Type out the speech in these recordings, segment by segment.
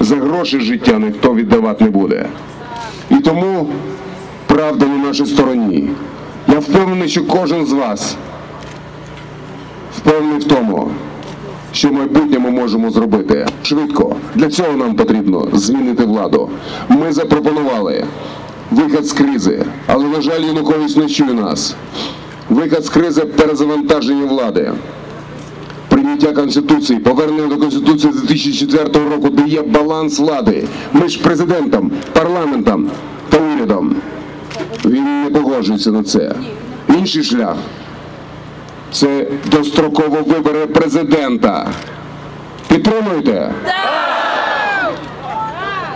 За гроші життя ніхто віддавати не буде. І тому правда на нашій стороні. Я впевнений, що кожен з вас впевнений в тому, що в майбутньому можемо зробити швидко. Для цього нам потрібно змінити владу. Ми запропонували вихід з кризи, але, на жаль, Янукович не чує нас. Вихід з кризи перезавантаження влади. Прийняття Конституції, повернення до Конституції 2004 року, де є баланс влади між президентом, парламентом та урядом. Він не погоджується на це. Інший шлях це достроково вибори президента. Підтримуєте?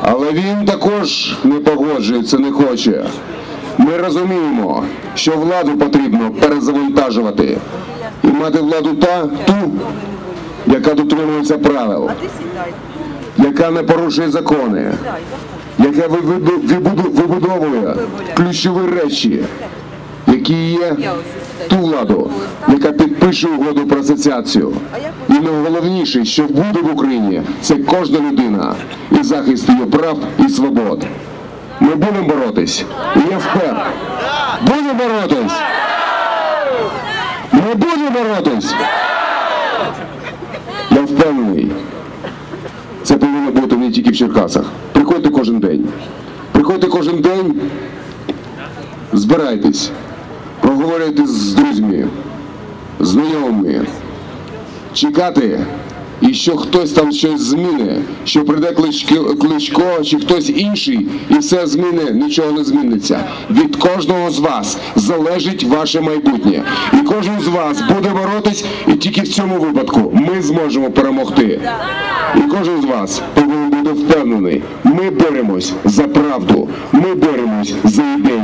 Але він також не погоджується, не хоче. Ми розуміємо, що владу потрібно перезавантажувати і мати владу та ту, яка дотримується правил, яка не порушує закони, яка вибудовує ключові речі, які є ту владу, яка підпише угоду про асоціацію. І найголовніше, що буде в Україні, це кожна людина і захист її прав і свобод. Ми будемо боротись. І я впевнений. Будемо боротись. Ми будемо боротись. Я впевнений. Це повинно бути не тільки в Черкасах. Приходьте кожен день. Приходьте кожен день, збирайтесь, проговорюйте з друзями, знайомими, чекати, і що хтось там щось зміни, що прийде Кличко, чи хтось інший, і все зміни, нічого не зміниться. Від кожного з вас залежить ваше майбутнє. І кожен з вас буде боротись, і тільки в цьому випадку ми зможемо перемогти. І кожен з вас повинен бути впевнений. Ми боремось за правду, ми боремось за ідею.